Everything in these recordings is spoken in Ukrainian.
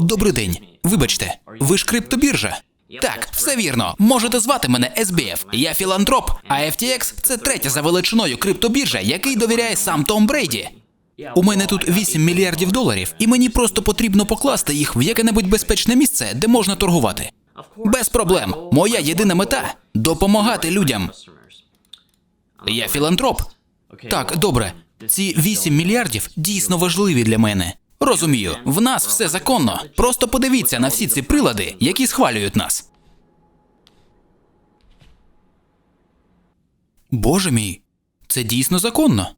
Добрий день. Вибачте, ви ж криптобіржа? Так, все вірно. Можете звати мене SBF. Я філантроп, а FTX – це третя за величиною криптобіржа, який довіряє сам Том Брейді. У мене тут 8 мільярдів доларів, і мені просто потрібно покласти їх в яке-небудь безпечне місце, де можна торгувати. Без проблем. Моя єдина мета допомагати людям. Я філантроп. Так, добре. Ці 8 мільярдів дійсно важливі для мене. Розумію, в нас все законно. Просто подивіться на всі ці прилади, які схвалюють нас. Боже мій, це дійсно законно.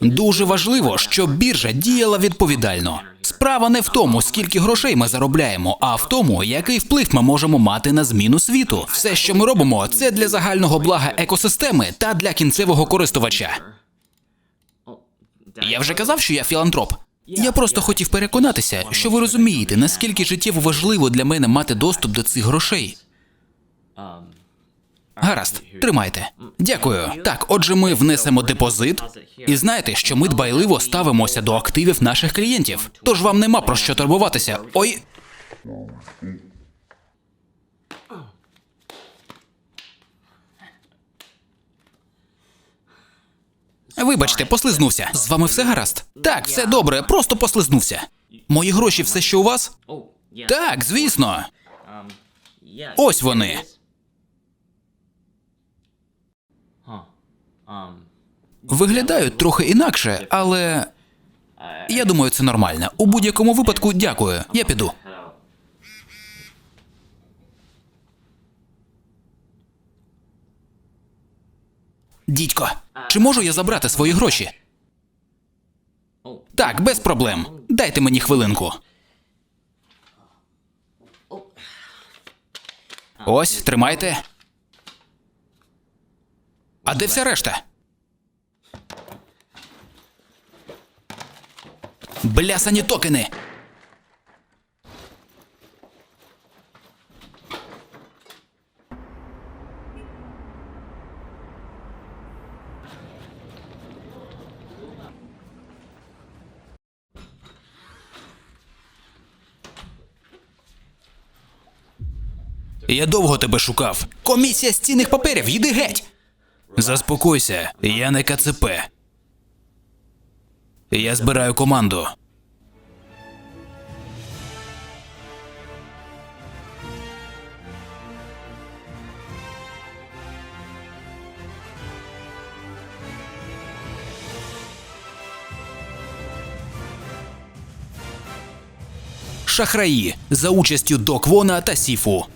Дуже важливо, щоб біржа діяла відповідально. Справа не в тому, скільки грошей ми заробляємо, а в тому, який вплив ми можемо мати на зміну світу. Все, що ми робимо, це для загального блага екосистеми та для кінцевого користувача. Я вже казав, що я філантроп. Я просто хотів переконатися, що ви розумієте, наскільки життєво важливо для мене мати доступ до цих грошей. Гаразд, тримайте. Дякую. Так, отже, ми внесемо депозит, і знаєте, що ми дбайливо ставимося до активів наших клієнтів. Тож вам нема про що турбуватися. Ой. Вибачте, послизнувся. З вами все гаразд? Так, все добре, просто послизнувся. Мої гроші все ще у вас? Так, звісно. Ось вони. Виглядають трохи інакше, але я думаю, це нормально. У будь-якому випадку, дякую. Я піду. Дідько, чи можу я забрати свої гроші? Так, без проблем. Дайте мені хвилинку. Ось, тримайте. А де вся решта? Блясані токени. Я довго тебе шукав. Комісія з цінних паперів, йди геть. Заспокойся, я не КЦП. Я збираю команду. Шахраї за участю Док Вона та Сіфу.